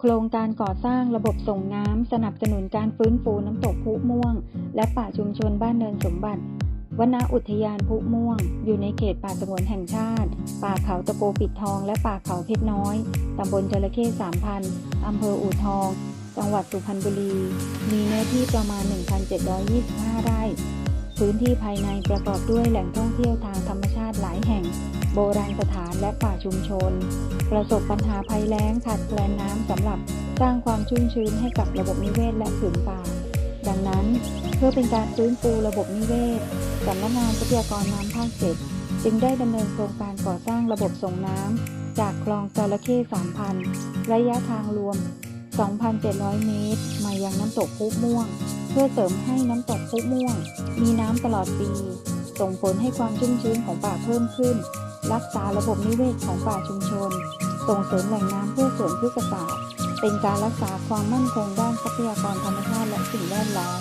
โครงการก่อสร้างระบบส่งน้ำสนับสนุนการฟื้นฟูน้ำตกพุม่วง และป่าชุมชนบ้านเนินสมบัติวนอุทยานพุม่วง อยู่ในเขตป่าสงวนแห่งชาติ ป่าเขาตะโกปิดทอง และป่าเขาเพชรน้อย ตำบลจระเข้สามพันอำเภออู่ทอง จังหวัดสุพรรณบุรี มีเนื้อที่ประมาณ 1,725 ไร่ พื้นที่ภายในประกอบด้วยแหล่งท่องเที่ยวทางธรรมชาติหลายแห่ง โบราณสถานและป่าชุมชน ประสบปัญหาภัยแล้งขาดแคลนน้ำสำหรับสร้างความชุ่มชื้นให้กับระบบนิเวศและผืนป่า ดังนั้นเพื่อเป็นการฟื้นฟูระบบนิเวศสำนักงานทรัพยากรน้ำภาคเจ็ดจึงได้ดำเนินโครงการก่อสร้างระบบส่งน้ำจากคลองจระเข้3,000ระยะทางรวม 2,700 เมตร มายังน้ำตกพุม่วง เพื่อเสริมให้น้ำตกพุม่วง มีน้ำตลอดปี ส่งผลให้ความชุ่มชื้นของป่าเพิ่มขึ้น รักษาระบบนิเวศของป่าชุมชน ส่งเสริมแหล่งน้ำเพื่อสวนพฤกษศาสตร์ เป็นการรักษาความมั่นคงด้านทรัพยากรธรรมชาติและสิ่งแวดล้อม